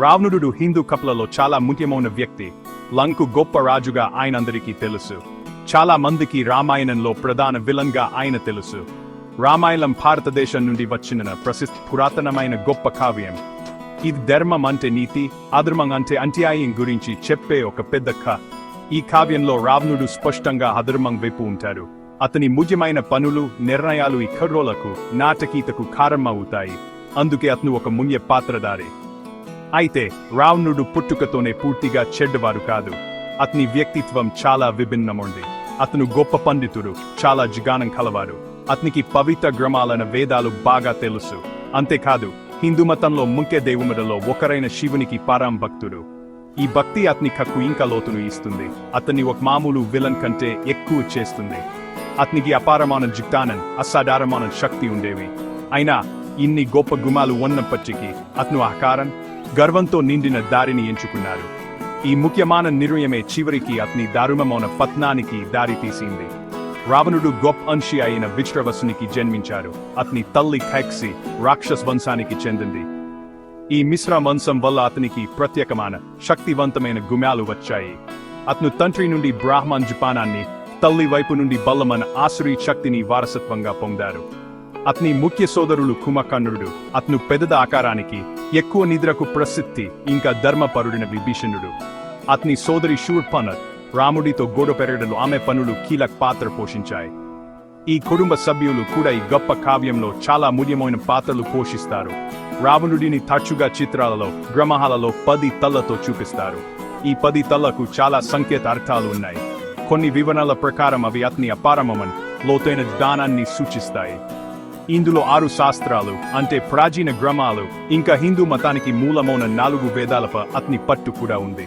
రావణుడు హిందూ కప్లలో చాలా ముఖ్యమైన వ్యక్తి. లంకు గొప్ప రాజుగా ఆయనందరికీ తెలుసు. చాలా మందికి రామాయణంలో ప్రధాన విలన్గా ఆయన తెలుసు. రామాయణం భారతదేశం నుండి వచ్చిన ప్రసిద్ధ పురాతనమైన గొప్ప కావ్యం. ఇది ధర్మం అంటే నీతి అధర్మం అంటే అంత్యాయం గురించి చెప్పే ఒక పెద్ద కథ ఈ కావ్యంలో రావణుడు స్పష్టంగా అధర్మం వైపు ఉంటారు. అతని ముఖ్యమైన పనులు నిర్ణయాలు ఈ కర్రోలకు నాటకీతకు కారణమవుతాయి. అందుకే అతను ఒక ముఖ్య పాత్రధారి. అయితే రావణుడు పుట్టుకతోనే పూర్తిగా చెడ్డవారు కాదు. అతని వ్యక్తిత్వం చాలా విభిన్నముంది. అతను గొప్ప పండితుడు చాలా జిగానం కలవారు. అతనికి పవిత్ర గ్రమాలైన వేదాలు బాగా తెలుసు. అంతేకాదు హిందూ మతంలో ముఖ్య దేవుములలో ఒకరైన శివునికి పారాం భక్తుడు. ఈ భక్తి అతని కక్కు ఇంకా లోతును ఇస్తుంది. అతన్ని ఒక మామూలు విలన్ కంటే ఎక్కువ చేస్తుంది. అతనికి అపారమైన జిక్తానం అసాధారణమైన శక్తి ఉండేవి. అయినా ఇన్ని గొప్ప గుమాలు ఉన్నప్పటికీ అతను ఆకారం గర్వంతో నిండిన దారిని ఎంచుకున్నారు. ఈ ముఖ్యమైన నిర్ణయమే చివరికి అతని దారుణమైన పత్నానికి దారి తీసింది. రావణుడు గొప్ప అంశి అయిన విశ్రవసునికి జన్మించారు. అతని తల్లి ఖైక్సి రాక్షస్ వంశానికి చెందింది. ఈ మిశ్ర వంశం వల్ల అతనికి ప్రత్యేకమైన శక్తివంతమైన గుమ్యాలు వచ్చాయి. అతను తండ్రి నుండి బ్రాహ్మణ్ జపానాన్ని తల్లి వైపు నుండి బల్లమన ఆసురీ శక్తిని వారసత్వంగా పొందారు. అతని ముఖ్య సోదరులు కుమకర్ణుడు అతను పెద్ద ఆకారానికి ఎక్కువ నిద్రకు ప్రసిద్ధి ఇంకా ధర్మపరుడిన విభీషణుడు. అతని సోదరి శూర్పణత్ రాముడితో గోడ పెరగడంలో ఆమె పనులు కీలక పాత్ర పోషించాయి. ఈ కుటుంబ సభ్యులు కూడా ఈ గొప్ప కావ్యంలో చాలా ముఖ్యమైన పాత్రలు పోషిస్తారు. రావణుడిని తరచుగా చిత్రాలలో గ్రమహాలలో పది తలతో చూపిస్తారు. ఈ పది తలకు చాలా సంకేత అర్థాలు ఉన్నాయి. కొన్ని వివరణల ప్రకారం అవి అతని అపారమమన్ లోతైన జ్ఞానాన్ని సూచిస్తాయి. ఇందులో ఆరు శాస్త్రాలు అంటే ప్రాచీన గ్రమాలు ఇంకా హిందూ మతానికి మూలమైన నాలుగు వేదాలపై అతని పట్టు కూడా ఉంది.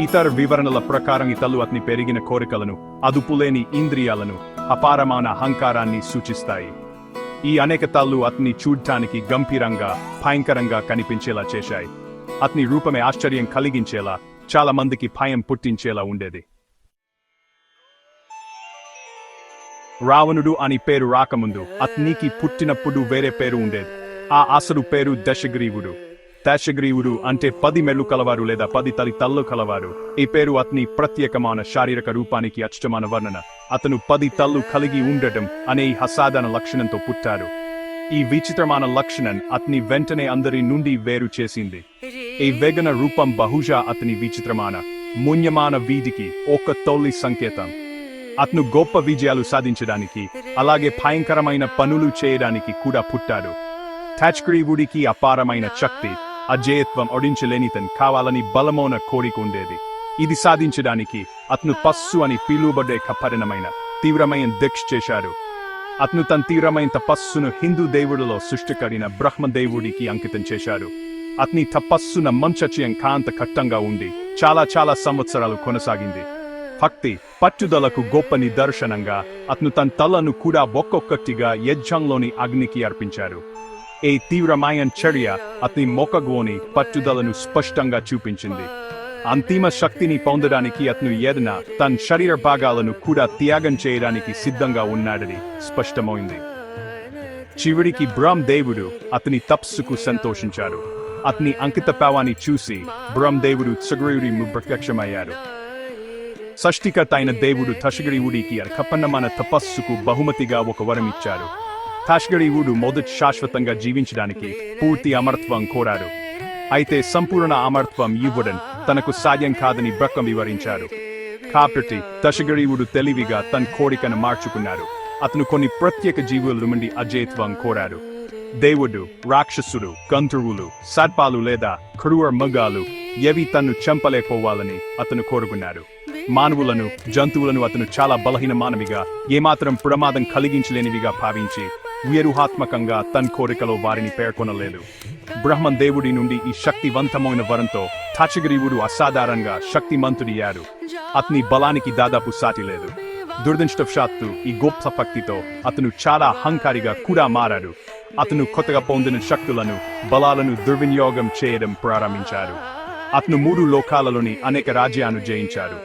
ఇతర వివరణల ప్రకారం ఇతలు అతని పెరిగిన కోరికలను అదుపులేని ఇంద్రియాలను అపారమాన అహంకారాన్ని సూచిస్తాయి. ఈ అనేక తల్లు అతన్ని చూడటానికి గంభీరంగా భయంకరంగా కనిపించేలా చేశాయి. అతని రూపమే ఆశ్చర్యం కలిగించేలా చాలా మందికి భయం పుట్టించేలా ఉండేది. రావణుడు అని పేరు రాకముందు అతనికి పుట్టినప్పుడు వేరే పేరు ఉండేది. ఆ అసలు పేరు దశగ్రీవుడు. దశగ్రీవుడు అంటే పది మెళ్ళు కలవారు లేదా పది తలి తల్లు కలవారు. ఈ పేరు అతని ప్రత్యేకమైన శారీరక రూపానికి అచ్చమైన వర్ణన. అతను పది తల్లు కలిగి ఉండటం అనే ఈ అసాధారణ లక్షణంతో పుట్టారు. ఈ విచిత్రమైన లక్షణం అతని వెంటనే అందరి నుండి వేరు చేసింది. ఈ వేగన రూపం బహుశా అతని విచిత్రమైన మున్యమాన వీధికి ఒక తొలి సంకేతం. అతను గొప్ప విజయాలు సాధించడానికి అలాగే భయంకరమైన పనులు చేయడానికి కూడా పుట్టాడు. టాచ్క్రీవుడికి అపారమైన శక్తి అజేయత్వం ఒడించలేనితన్ కావాలని బలమోన కోరిక ఉండేది. ఇది సాధించడానికి అతను పస్సు అని పిలువబడే కపరిణమైన తీవ్రమైన దీక్ష చేశారు. అతను తన తీవ్రమైన తపస్సును హిందూ దేవుడిలో సృష్టికడిన బ్రహ్మదేవుడికి అంకితం చేశారు. అతని తపస్సున మంచచయం కాంత కట్టంగా ఉండి చాలా చాలా సంవత్సరాలు కొనసాగింది. భక్తి పట్టుదలకు గొప్ప నిదర్శనంగా అతను తన తలను కూడా ఒక్కొక్కటిగా యజ్జంలోని అగ్నికి అర్పించారు. ఈ తీవ్రమైన చర్య అతని మొక్కగోని పట్టుదలను స్పష్టంగా చూపించింది. అంతిమ శక్తిని పొందడానికి అతను ఏదైనా తన శరీర భాగాలను కూడా త్యాగం చేయడానికి సిద్ధంగా ఉన్నాడని స్పష్టమైంది. చివరికి బ్రహ్మదేవుడు అతని తపస్సుకు సంతోషించారు. అతని అంకిత పావాన్ని చూసి బ్రహ్మదేవుడు సగ్రీవుడి ప్రత్యక్షమయ్యారు. షష్టికర్త అయిన దేవుడు తషగరీవుడికి కప్పన్నమైన తపస్సుకు బహుమతిగా ఒక వరం ఇచ్చారు. తషగరీవుడు మొదటి శాశ్వతంగా జీవించడానికి పూర్తి అమరత్వం కోరారు. అయితే సంపూర్ణ అమరత్వం ఇవ్వడం తనకు సాధ్యం కాదని బ్రక్కం వివరించారు. కాబట్టి దశగడివుడు తెలివిగా తన కోరికను మార్చుకున్నారు. అతను కొన్ని ప్రత్యేక జీవుల నుండి అజేత్వం కోరారు. దేవుడు రాక్షసుడు గంధర్వులు సర్పాలు లేదా క్రూర మగాలు ఎవి తన్ను చంపలేకపోవాలని అతను కోరుకున్నారు. మానవులను జంతువులను అతను చాలా బలహీనమానవిగా ఏమాత్రం ప్రమాదం కలిగించలేనివిగా భావించి వ్యరుహాత్మకంగా తన కోరికలో వారిని పేర్కొనలేదు బ్రహ్మన్ దేవుడి నుండి ఈ శక్తివంతమైన వరంతో తాచగ్రీవుడు అసాధారణంగా శక్తిమంతుడయ్యాడు. అతని బలానికి దాదాపు సాటి లేదు. దురదృష్టవశాత్తు ఈ గొప్ప భక్తితో అతను చాలా అహంకారిగా కూడా మారాడు. అతను కొత్తగా పొందిన శక్తులను బలాలను దుర్వినియోగం చేయడం ప్రారంభించారు అతను మూడు లోకాలలోని అనేక రాజ్యాలను జయించారు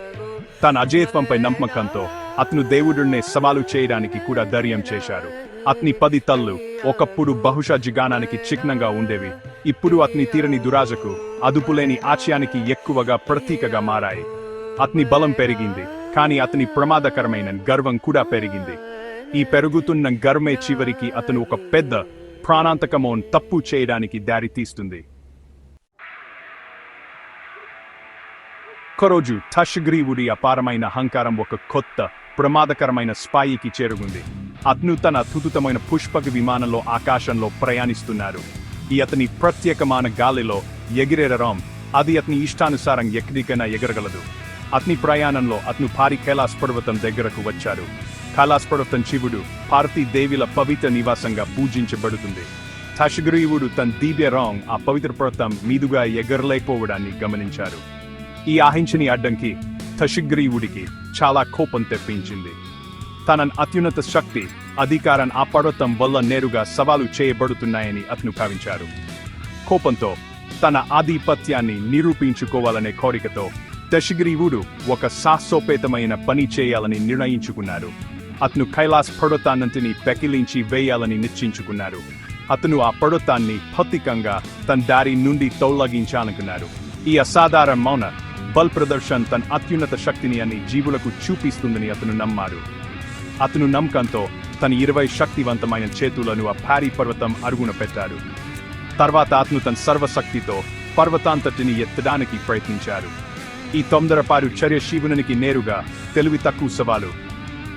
తన అజేత్వంపై నమ్మకంతో అతను దేవుడినే సవాలు చేయడానికి కూడా ధైర్యం చేశారు. అతని పది తల్లు ఒకప్పుడు బహుశా జిగానానికి చిహ్నంగా ఉండేవి. ఇప్పుడు అతని తీరని దురాజకు అదుపులేని ఆశయానికి ఎక్కువగా ప్రతీకగా మారాయి. అతని బలం పెరిగింది కానీ అతని ప్రమాదకరమైన గర్వం కూడా పెరిగింది. ఈ పెరుగుతున్న గర్వే చివరికి అతను ఒక పెద్ద ప్రాణాంతకమోన్ తప్పు చేయడానికి దారితీస్తుంది. ఒక్కరోజు టషగ్రీవుడి అపారమైన అహంకారం ఒక కొత్త ప్రమాదకరమైన స్పాయికి చేరుకుంది. అతను తన అద్భుతమైన పుష్పక విమానంలో ఆకాశంలో ప్రయాణిస్తున్నారు. ఈ అతని ప్రత్యేకమైన గాలిలో ఎగిరేరడం అది అతని ఇష్టానుసారం ఎక్కడికైనా ఎగరగలదు. అతని ప్రయాణంలో అతను భారీ కైలాస్ పర్వతం దగ్గరకు వచ్చారు. కైలాస్ పర్వతం శివుడు పార్వతీదేవిల పవిత్ర నివాసంగా పూజించబడుతుంది. టషగ్రీవుడు తన దివ్య రాంగ్ ఆ పవిత్ర పర్వతం మీదుగా ఎగరలేకపోవడాన్ని గమనించారు. ఈ ఆహించని అడ్డంకి తశిగ్రీవుడికి చాలా కోపం తెప్పించింది. తన అత్యున్నత శక్తి అధికారం ఆ వల్ల నేరుగా సవాలు చేయబడుతున్నాయని అతను భావించారు. కోపంతో తన ఆధిపత్యాన్ని నిరూపించుకోవాలనే కోరికతో దశగ్రీవుడు ఒక సాహసోపేతమైన పని చేయాలని నిర్ణయించుకున్నారు. అతను కైలాస్ పర్వతాన్నంటిని పెకిలించి వేయాలని నిశ్చయించుకున్నారు అతను ఆ పర్వతాన్ని భౌతికంగా తన దారి నుండి తొలగించాలనుకున్నారు. ఈ అసాధారణ మౌన బల్ ప్రదర్శన్ తన అత్యున్నత శక్తిని అని జీవులకు చూపిస్తుందని అతను నమ్మారు అతను నమ్మకంతో తన ఇరవై శక్తివంతమైన చేతులను ఆ భారీ పర్వతం అరుగున పెట్టారు తర్వాత అతను తన సర్వశక్తితో పర్వతాంతటిని ఎత్తడానికి ప్రయత్నించారు ఈ తొందరపారు చర్య శివునికి నేరుగా తెలివి తక్కువ సవాలు.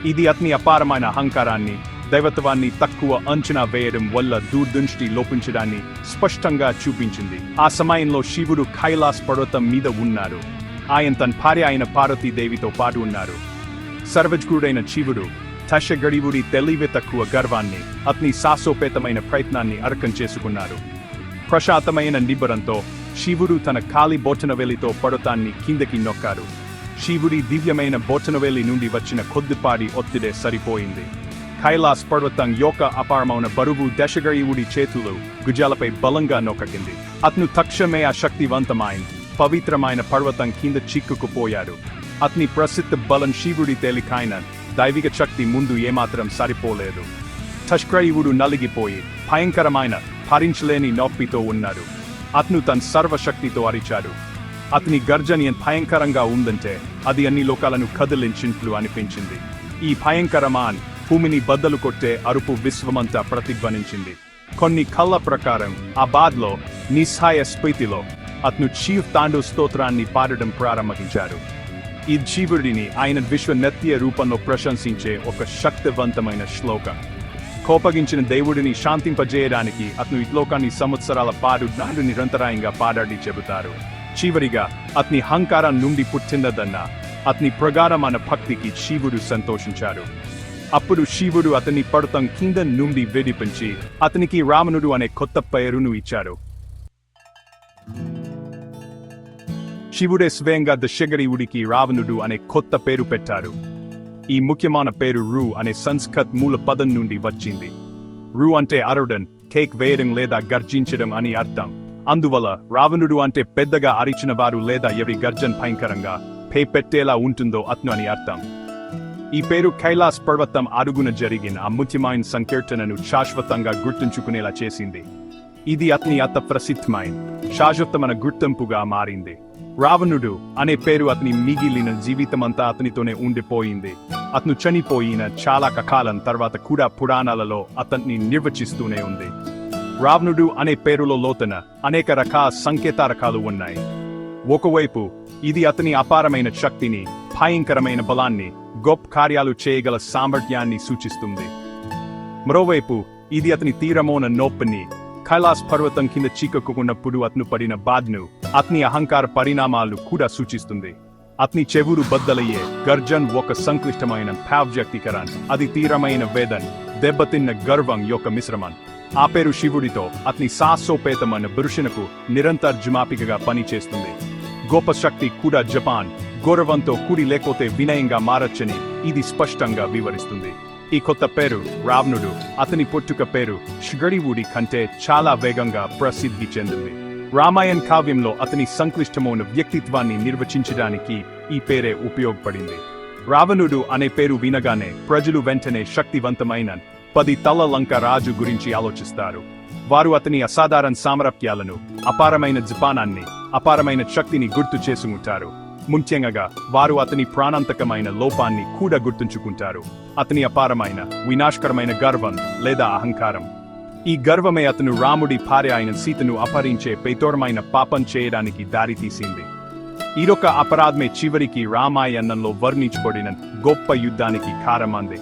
ఇది అతని అపారమైన అహంకారాన్ని దైవత్వాన్ని తక్కువ అంచనా వేయడం వల్ల దూర్దృష్టి లోపించడాన్ని స్పష్టంగా చూపించింది. ఆ సమయంలో శివుడు కైలాస్ పర్వతం మీద ఉన్నారు ఆయన తన భార్య అయిన పార్వతీదేవితో పాటు ఉన్నారు. సర్వజ్ఞుడైన శివుడు తశగడివుడి తెలివి తక్కువ గర్వాన్ని అతని సాసోపేతమైన ప్రయత్నాన్ని అర్కం చేసుకున్నారు. ప్రశాంతమైన నిబ్బరంతో శివుడు తన ఖాళీ బోచనవేలితో పర్వతాన్ని కిందకి నొక్కారు. శివుడి దివ్యమైన బోచనవేలి నుండి వచ్చిన కొద్దిపాడి ఒత్తిడే సరిపోయింది. కైలాస్ పర్వతం యొక్క అపారమైన బరువు దశగడివుడి చేతులు గుజాలపై బలంగా నొక్కకింది అతను తక్షణమే ఆ శక్తివంతమైన పవిత్రమైన పర్వతం కింద చిక్కుకుపోయారు. అతని ప్రసిద్ధ బలం శివుడి తేలికైన దైవిక శక్తి ముందు ఏమాత్రం సరిపోలేదు. తష్క్రయువుడు నలిగిపోయి భయంకరమైన భరించలేని నొప్పితో ఉన్నారు. అతను తన సర్వశక్తితో అరిచాడు. అతని గర్జన భయంకరంగా ఉందంటే అది అన్ని లోకాలను కదిలించినట్లు అనిపించింది. ఈ భయంకరమాన్ భూమిని బద్దలు కొట్టే అరుపు విశ్వమంతా ప్రతిధ్వనించింది. కొన్ని కళ్ళ ప్రకారం ఆ బాద్లో నిస్సాయ స్థితిలో అతను చీఫ్ తాండు స్తోత్రాన్ని పాడడం ప్రారంభించారు ఈ జీవుడిని ఆయన విశ్వనత్య రూపంలో ప్రశంసించే ఒక శక్తివంతమైన శ్లోకం. కోపగించిన దేవుడిని శాంతింపజేయడానికి అతను ఇట్లోకాన్ని సంవత్సరాల పాటు నాడు నిరంతరాయంగా పాడాడి చెబుతారు. చివరిగా అతని హంకారం నుండి పుట్టిందన్న అతని ప్రగాఢమైన భక్తికి శివుడు సంతోషించారు అప్పుడు శివుడు అతని పడతం కింద నుండి విడిపించి అతనికి రావణుడు అనే కొత్త పేరును ఇచ్చారు శివుడే స్వయంగా దశగరివుడికి రావణుడు అనే కొత్త పేరు పెట్టారు. ఈ ముఖ్యమైన పేరు రు అనే సంస్కృత్ మూల పదం నుండి వచ్చింది. రు అంటే అరడన్ కేక్ వేయడం లేదా గర్జించడం అని అర్థం. అందువల్ల రావణుడు అంటే పెద్దగా అరిచిన వారు లేదా ఎవరి గర్జన్ భయంకరంగా పే పెట్టేలా ఉంటుందో అతను అని అర్థం. ఈ పేరు కైలాస్ పర్వతం అడుగున జరిగిన ఆ ముఖ్యమైన సంకీర్తనను శాశ్వతంగా గుర్తుంచుకునేలా చేసింది. ఇది అతని అత ప్రసిద్ధమైన శాశ్వతమైన గుర్తింపుగా మారింది. రావణుడు అనే పేరు అతని మిగిలిన జీవితమంతా అతనితోనే ఉండిపోయింది. అతను చనిపోయిన చాలా కాలం తర్వాత కూడా పురాణాలలో అతన్ని నిర్వచిస్తూనే ఉంది. రావణుడు అనే పేరులో లోతన అనేక రకాల సంకేతారకాలు ఉన్నాయి. ఒకవైపు ఇది అతని అపారమైన శక్తిని భయంకరమైన బలాన్ని గొప్ప కార్యాలు చేయగల సామర్థ్యాన్ని సూచిస్తుంది. మరోవైపు ఇది అతని తీరమోన నొప్పిని కైలాస్ పర్వతం కింద చీకక్కున్నప్పుడు అతను పడిన బాధ్ను అతని అహంకార పరిణామాలు కూడా సూచిస్తుంది. అతని చెవులు బద్దలయ్యే గర్జన్ ఒక సంక్లిష్టమైన భావ్యక్తీకరణ అది తీరమైన వేదన్ దెబ్బతిన్న గర్వం యొక్క మిశ్రమం ఆ పేరు శివుడితో అతని సాహసోపేతమైన పురుషునకు నిరంతర్జమాపికగా పనిచేస్తుంది. గొప్ప శక్తి కూడా జపాన్ గౌరవంతో కూడి లేకపోతే వినయంగా మారచ్చని ఇది స్పష్టంగా వివరిస్తుంది. ఈ కొత్త పేరు రావణుడు. అతని పుట్టుక పేరు షిగడివుడి కంటే చాలా వేగంగా ప్రసిద్ధి చెందింది. రామాయణ కావ్యంలో అతని సంక్లిష్టమైన వ్యక్తిత్వాన్ని నిర్వచించడానికి ఈ పేరే ఉపయోగపడింది. రావణుడు అనే పేరు వినగానే ప్రజలు వెంటనే శక్తివంతమైన పది తల లంక రాజు గురించి ఆలోచిస్తారు. వారు అతని అసాధారణ సామరప్యాలను అపారమైన జపానాన్ని అపారమైన శక్తిని గుర్తు చేసుకుంటారు. ముఖ్యంగా వారు అతని ప్రాణాంతకమైన లోపాన్ని కూడా గుర్తుంచుకుంటారు. అతని అపారమైన వినాశకరమైన గర్వం లేదా అహంకారం. ఈ గర్వమే అతను రాముడి భార్య అయిన సీతను అపహరించే పేతోరమైన పాపం చేయడానికి దారితీసింది. ఈరొక అపరాధమే చివరికి రామాయణంలో వర్ణించబడిన గొప్ప యుద్ధానికి కారమంది.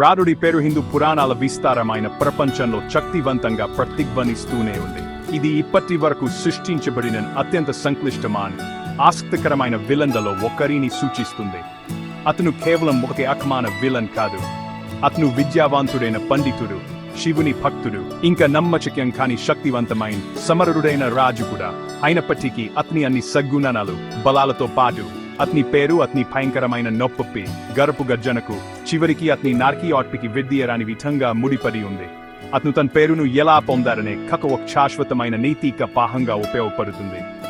రారుడి పేరు హిందూ పురాణాల విస్తారమైన ప్రపంచంలో శక్తివంతంగా ప్రతిధ్వనిస్తూనే ఉంది. ఇది ఇప్పటి వరకు సృష్టించబడిన అత్యంత సంక్లిష్టమాని ఆసక్తికరమైన విలన్లలో ఒకరిని సూచిస్తుంది. అతను కేవలం ఒక అకమాన విలన్ కాదు. అతను విద్యావంతుడైన పండితుడు శివుని భక్తుడు ఇంకా నమ్మచక్యం కాని శక్తివంతమైన సమరుడైన రాజు కూడా. అయినప్పటికీ అతని అన్ని సద్గుణాలు బలాలతో పాటు అతని పేరు అతని భయంకరమైన నొప్పి గరపు గర్జనకు చివరికి అతని నార్కి ఆట్పికి విద్యరాని విధంగా ముడిపడి ఉంది. అతను తన పేరును ఎలా పొందారనే కక ఒక శాశ్వతమైన నైతిక పాహంగా ఉపయోగపడుతుంది.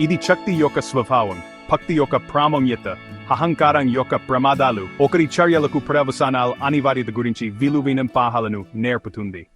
ఇది శక్తి యొక్క స్వభావం భక్తి యొక్క ప్రాముణ్యత అహంకారం యొక్క ప్రమాదాలు ఒకరి చర్యలకు ప్రవసనాలు అనివార్యత గురించి విలువీనం పాహాలను నేర్పుతుంది.